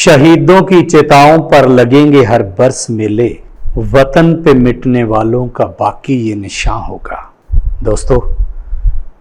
शहीदों की चिताओं पर लगेंगे हर बरस मेले वतन पे मिटने वालों का बाकी ये निशान होगा ਦੋਸਤੋ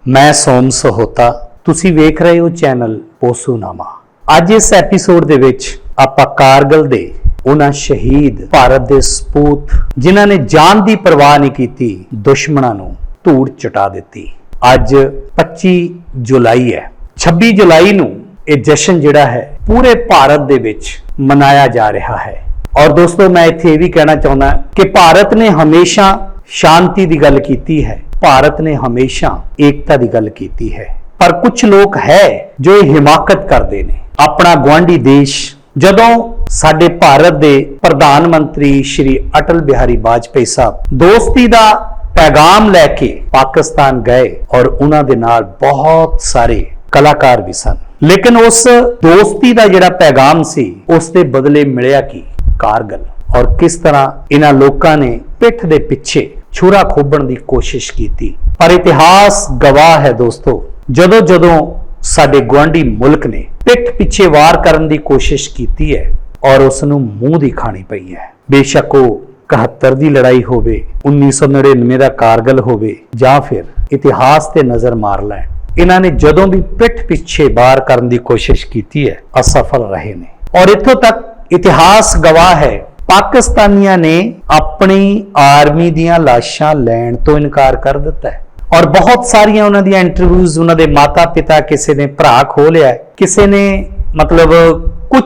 ਮੈਂ ਸੋਮ ਸਹੋਤਾ ਤੁਸੀਂ ਵੇਖ ਰਹੇ ਹੋ ਚੈਨਲ ਪੋਸੂਨਾਮਾ ਅੱਜ ਇਸ ਐਪੀਸੋਡ ਦੇ ਵਿੱਚ ਆਪਾਂ ਕਾਰਗਲ ਦੇ ਉਹਨਾਂ ਸ਼ਹੀਦ ਭਾਰਤ ਦੇ ਸਪੂਤ ਜਿਨ੍ਹਾਂ ਨੇ ਜਾਨ ਦੀ ਪਰਵਾਹ ਨਹੀਂ ਕੀਤੀ ਦੁਸ਼ਮਣਾਂ ਨੂੰ ਧੂੜ ਚਟਾ ਦਿੱਤੀ ਅੱਜ 25 ਜੁਲਾਈ ਹੈ 26 ਜੁਲਾਈ ਨੂੰ ਇਹ ਜਸ਼ਨ ਜਿਹੜਾ ਹੈ ਪੂਰੇ ਭਾਰਤ ਦੇ ਵਿੱਚ ਮਨਾਇਆ ਜਾ ਰਿਹਾ ਹੈ। ਔਰ ਦੋਸਤੋ, ਮੈਂ ਇੱਥੇ ਇਹ ਵੀ ਕਹਿਣਾ ਚਾਹੁੰਦਾ ਕਿ ਭਾਰਤ ਨੇ ਹਮੇਸ਼ਾ ਸ਼ਾਂਤੀ ਦੀ ਗੱਲ ਕੀਤੀ ਹੈ। ਭਾਰਤ ਨੇ ਹਮੇਸ਼ਾ ਏਕਤਾ ਦੀ ਗੱਲ ਕੀਤੀ ਹੈ। ਪਰ ਕੁਝ ਲੋਕ ਹੈ ਜੋ ਇਹ ਹਿਮਾਕਤ ਕਰਦੇ ਨੇ। ਆਪਣਾ ਗਵਾਂਢੀ ਦੇਸ਼ ਜਦੋਂ ਸਾਡੇ ਭਾਰਤ ਦੇ ਪ੍ਰਧਾਨ ਮੰਤਰੀ ਸ਼੍ਰੀ ਅਟਲ ਬਿਹਾਰੀ ਵਾਜਪੇਈ ਸਾਹਿਬ ਦੋਸਤੀ ਦਾ ਪੈਗਾਮ ਲੈ ਕੇ ਪਾਕਿਸਤਾਨ ਗਏ ਔਰ ਉਹਨਾਂ ਦੇ ਨਾਲ ਬਹੁਤ ਸਾਰੇ ਕਲਾਕਾਰ ਵੀ ਸਨ। ਲੇਕਿਨ ਉਸ ਦੋਸਤੀ ਦਾ ਜਿਹੜਾ ਪੈਗਾਮ ਸੀ, ਉਸ ਦੇ ਬਦਲੇ ਮਿਲਿਆ ਕੀ? ਕਾਰਗਲ। ਔਰ ਕਿਸ ਤਰ੍ਹਾਂ ਇਹਨਾਂ ਲੋਕਾਂ ਨੇ ਪਿੱਠ ਦੇ ਪਿੱਛੇ ਛੁਰਾ ਖੋਬਣ ਦੀ ਕੋਸ਼ਿਸ਼ ਕੀਤੀ। ਪਰ ਇਤਿਹਾਸ ਗਵਾਹ ਹੈ ਦੋਸਤੋ, ਜਦੋਂ ਜਦੋਂ ਸਾਡੇ ਗਵਾਂਢੀ ਮੁਲਕ ਨੇ ਪਿੱਠ ਪਿੱਛੇ ਵਾਰ ਕਰਨ ਦੀ ਕੋਸ਼ਿਸ਼ ਕੀਤੀ ਹੈ ਔਰ ਉਸ ਨੂੰ ਮੂੰਹ ਦੀ ਖਾਣੀ ਪਈ ਹੈ। ਬੇਸ਼ੱਕ ਉਹ 71 ਦੀ ਲੜਾਈ ਹੋਵੇ 1999 ਦਾ ਕਾਰਗਲ ਹੋਵੇ ਜਾਂ ਫਿਰ ਇਤਿਹਾਸ ਤੇ ਨਜ਼ਰ ਮਾਰ ਲੈਣ। ਇਹਨਾਂ ਨੇ ਜਦੋਂ ਵੀ ਪਿੱਠ ਪਿੱਛੇ ਬਾਹਰ ਕਰਨ ਦੀ ਕੋਸ਼ਿਸ਼ ਕੀਤੀ ਹੈ, ਅਸਫਲ ਰਹੇ ਨੇ। ਔਰ ਇੱਥੋਂ ਤੱਕ ਇਤਿਹਾਸ ਗਵਾਹ ਹੈ, ਪਾਕਿਸਤਾਨੀਆਂ ਨੇ ਆਪਣੀ ਆਰਮੀ ਦੀਆਂ ਲਾਸ਼ਾਂ ਲੈਣ ਤੋਂ ਇਨਕਾਰ ਕਰ ਦਿੱਤਾ ਹੈ। ਔਰ ਬਹੁਤ ਸਾਰੀਆਂ ਉਹਨਾਂ ਦੀਆਂ ਇੰਟਰਵਿਊਜ਼ ਉਹਨਾਂ ਦੇ ਮਾਤਾ ਪਿਤਾ ਕਿਸੇ ਨੇ ਭਰਾ ਖੋ ਲਿਆ ਕਿਸੇ ਨੇ ਮਤਲਬ ਕੁਝ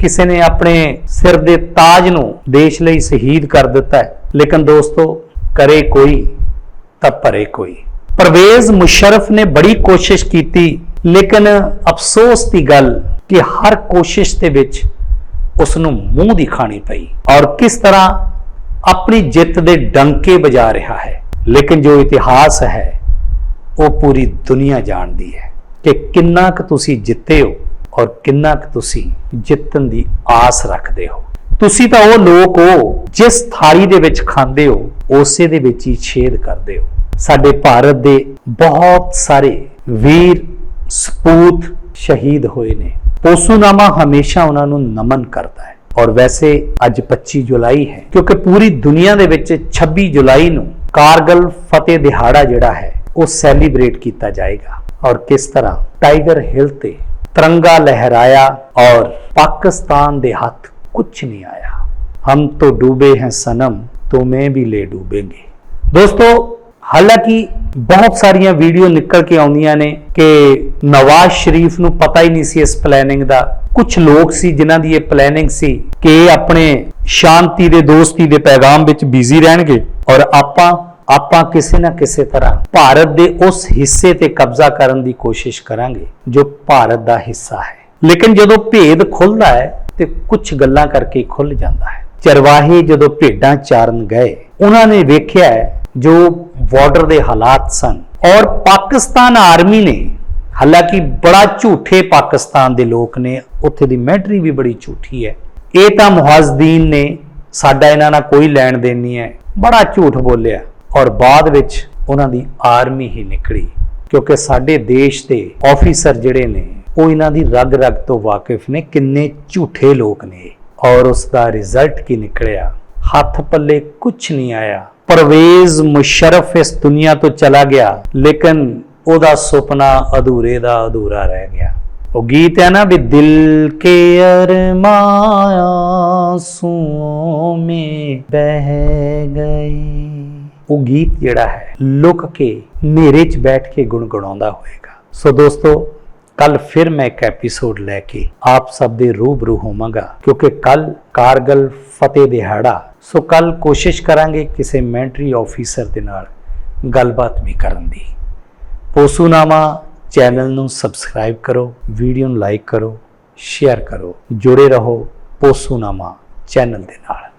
ਕਿਸੇ ਨੇ ਆਪਣੇ ਸਿਰ ਦੇ ਤਾਜ ਨੂੰ ਦੇਸ਼ ਲਈ ਸ਼ਹੀਦ ਕਰ ਦਿੱਤਾ ਹੈ। ਲੇਕਿਨ ਦੋਸਤੋ, ਕਰੇ ਕੋਈ ਤਾਂ ਭਰੇ ਕੋਈ। ਪਰਵੇਜ਼ ਮੁਸ਼ਰਫ ਨੇ ਬੜੀ ਕੋਸ਼ਿਸ਼ ਕੀਤੀ, ਲੇਕਿਨ ਅਫਸੋਸ ਦੀ ਗੱਲ ਕਿ ਹਰ ਕੋਸ਼ਿਸ਼ ਦੇ ਵਿੱਚ ਉਸ ਨੂੰ ਮੂੰਹ ਦੀ ਖਾਣੀ ਪਈ ਔਰ ਕਿਸ ਤਰ੍ਹਾਂ ਆਪਣੀ ਜਿੱਤ ਦੇ ਡੰਕੇ ਵਜਾ ਰਿਹਾ ਹੈ। ਲੇਕਿਨ ਜੋ ਇਤਿਹਾਸ ਹੈ, ਉਹ ਪੂਰੀ ਦੁਨੀਆ ਜਾਣਦੀ ਹੈ ਕਿ ਕਿੰਨਾ ਕੁ ਤੁਸੀਂ ਜਿੱਤੇ ਹੋ ਔਰ ਕਿੰਨਾ ਕੁ ਤੁਸੀਂ ਜਿੱਤਣ ਦੀ ਆਸ ਰੱਖਦੇ ਹੋ। ਤੁਸੀਂ ਤਾਂ ਉਹ ਲੋਕ ਹੋ, ਜਿਸ ਥਾਲੀ ਦੇ ਵਿੱਚ ਖਾਂਦੇ ਹੋ, ਉਸੇ ਦੇ ਵਿੱਚ ਹੀ ਛੇਦ ਕਰਦੇ ਹੋ। ਸਾਡੇ ਭਾਰਤ ਦੇ ਬਹੁਤ ਸਾਰੇ ਵੀਰ ਸਪੂਤ ਸ਼ਹੀਦ ਹੋਏ ਨੇ। ਪੋਸੂਨਾਮਾ ਹਮੇਸ਼ਾ ਉਹਨਾਂ ਨੂੰ ਨਮਨ ਕਰਦਾ ਹੈ ਔਰ ਵੈਸੇ ਅੱਜ 25 ਜੁਲਾਈ ਹੈ, ਕਿਉਂਕਿ ਪੂਰੀ ਦੁਨੀਆ ਦੇ ਵਿੱਚ 26 ਜੁਲਾਈ ਨੂੰ ਕਾਰਗਲ ਫਤਿਹ ਦਿਹਾੜਾ ਜਿਹੜਾ ਹੈ, ਉਹ ਸੈਲੀਬ੍ਰੇਟ ਕੀਤਾ ਜਾਏਗਾ। ਔਰ ਕਿਸ ਤਰ੍ਹਾਂ? ਟਾਈਗਰ ਹਿਲ ਤੇ ਤਿਰੰਗਾ ਲਹਿਰਾਇਆ ਔਰ ਪਾਕਿਸਤਾਨ ਦੇ ਹੱਥ ਕੁਝ ਨਹੀਂ ਆਇਆ। ਹਮ ਤੋ ਡੂਬੇ ਹੈ ਸਨਮ ਤੁਮੇ ਵੀ ਲੈ ਡੂਬेंगे ਦੋਸਤੋ ਹਾਲਾਂਕਿ ਬਹੁਤ ਸਾਰੀਆਂ ਵੀਡੀਓ ਨਿਕਲ ਕੇ ਆਉਂਦੀਆਂ ਨੇ ਕਿ ਨਵਾਜ਼ ਸ਼ਰੀਫ ਨੂੰ ਪਤਾ ਹੀ ਨਹੀਂ ਸੀ ਇਸ ਪਲੈਨਿੰਗ ਦਾ। ਕੁਝ ਲੋਕ ਸੀ ਜਿਨ੍ਹਾਂ ਦੀ ਇਹ ਪਲੈਨਿੰਗ ਸੀ ਕਿ ਆਪਣੇ ਸ਼ਾਂਤੀ ਦੇ, ਦੋਸਤੀ ਦੇ ਪੈਗਾਮ ਵਿੱਚ ਬਿਜ਼ੀ ਰਹਿਣਗੇ ਔਰ ਆਪਾਂ ਆਪਾਂ ਕਿਸੇ ਨਾ ਕਿਸੇ ਤਰ੍ਹਾਂ ਭਾਰਤ ਦੇ ਉਸ ਹਿੱਸੇ ਤੇ ਕਬਜ਼ਾ ਕਰਨ ਦੀ ਕੋਸ਼ਿਸ਼ ਕਰਾਂਗੇ ਜੋ ਭਾਰਤ ਦਾ ਹਿੱਸਾ ਹੈ। ਲੇਕਿਨ ਜਦੋਂ ਭੇਦ ਖੁੱਲਦਾ ਹੈ ਤੇ ਕੁਝ ਗੱਲਾਂ ਕਰਕੇ ਖੁੱਲ ਜਾਂਦਾ ਹੈ। ਚਰਵਾਹੇ ਜਦੋਂ ਭੇਡਾਂ ਚਾਰਨ ਗਏ, ਉਹਨਾਂ ਨੇ ਵੇਖਿਆ ਜੋ ਬਾਰਡਰ ਦੇ ਹਾਲਾਤ ਸਨ। ਔਰ ਪਾਕਿਸਤਾਨ ਆਰਮੀ ਨੇ, ਹਾਲਾਂਕਿ ਬੜਾ ਝੂਠੇ ਪਾਕਿਸਤਾਨ ਦੇ ਲੋਕ ਨੇ, ਉੱਥੇ ਦੀ ਮਿਲਟਰੀ ਵੀ ਬੜੀ ਝੂਠੀ ਹੈ। ਇਹ ਤਾਂ ਮੁਹਾਜ਼ਦੀਨ ਨੇ, ਸਾਡਾ ਇਹਨਾਂ ਨਾਲ ਕੋਈ ਲੈਣ ਦੇਣ ਨਹੀਂ ਹੈ। ਬੜਾ ਝੂਠ ਬੋਲਿਆ। ਔਰ ਬਾਅਦ ਵਿੱਚ ਉਹਨਾਂ ਦੀ ਆਰਮੀ ਹੀ ਨਿਕਲੀ। ਕਿਉਂਕਿ ਸਾਡੇ ਦੇਸ਼ ਦੇ ਆਫੀਸਰ ਜਿਹੜੇ ਨੇ, ਉਹ ਇਹਨਾਂ ਦੀ ਰਗ ਰਗ ਤੋਂ ਵਾਕਿਫ ਨੇ, ਕਿੰਨੇ ਝੂਠੇ ਲੋਕ ਨੇ। ਔਰ ਉਸ ਦਾ ਰਿਜ਼ਲਟ ਕੀ ਨਿਕਲਿਆ? ਹੱਥ ਪੱਲੇ ਕੁਝ ਨਹੀਂ ਆਇਆ। ਪਰਵੇਜ਼ ਮੁਸ਼ਰਫ ਇਸ ਦੁਨੀਆ ਤੋਂ ਚਲਾ ਗਿਆ, ਲੇਕਿਨ ਉਹਦਾ ਸੁਪਨਾ ਅਧੂਰੇ ਦਾ ਅਧੂਰਾ ਰਹਿ ਗਿਆ। ਉਹ ਗੀਤ ਹੈ ਨਾ ਵੀ ਦਿਲ ਕੇ ਅਰਮਾਂ ਸੂਓਂ ਮੇ ਬਹਿ ਗਈ। ਉਹ ਗੀਤ ਜਿਹੜਾ ਹੈ, ਲੁਕ ਕੇ ਹਨੇਰੇ 'ਚ ਬੈਠ ਕੇ ਗੁੰਗਣਾਉਂਦਾ ਹੋਏਗਾ। ਸੋ ਦੋਸਤੋ ਕੱਲ ਫਿਰ ਮੈਂ ਇੱਕ ਐਪੀਸੋਡ ਲੈ ਕੇ ਆਪ ਸਭ ਦੇ ਰੂਬਰੂ ਹੋਵਾਂਗਾ, ਕਿਉਂਕਿ ਕੱਲ ਕਾਰਗਲ ਫਤਿਹ ਦਿਹਾੜਾ। ਸੋ ਕੱਲ ਕੋਸ਼ਿਸ਼ ਕਰਾਂਗੇ ਕਿਸੇ ਮੈਂਟਰੀ ਆਫੀਸਰ ਦੇ ਨਾਲ ਗੱਲਬਾਤ ਵੀ ਕਰਨ ਦੀ। ਪੋਸੂਨਾਮਾ ਚੈਨਲ ਨੂੰ ਸਬਸਕ੍ਰਾਈਬ ਕਰੋ ਵੀਡੀਓ ਨੂੰ ਲਾਈਕ ਕਰੋ ਸ਼ੇਅਰ ਕਰੋ, ਜੁੜੇ ਰਹੋ ਪੋਸੂਨਾਮਾ ਚੈਨਲ ਦੇ ਨਾਲ।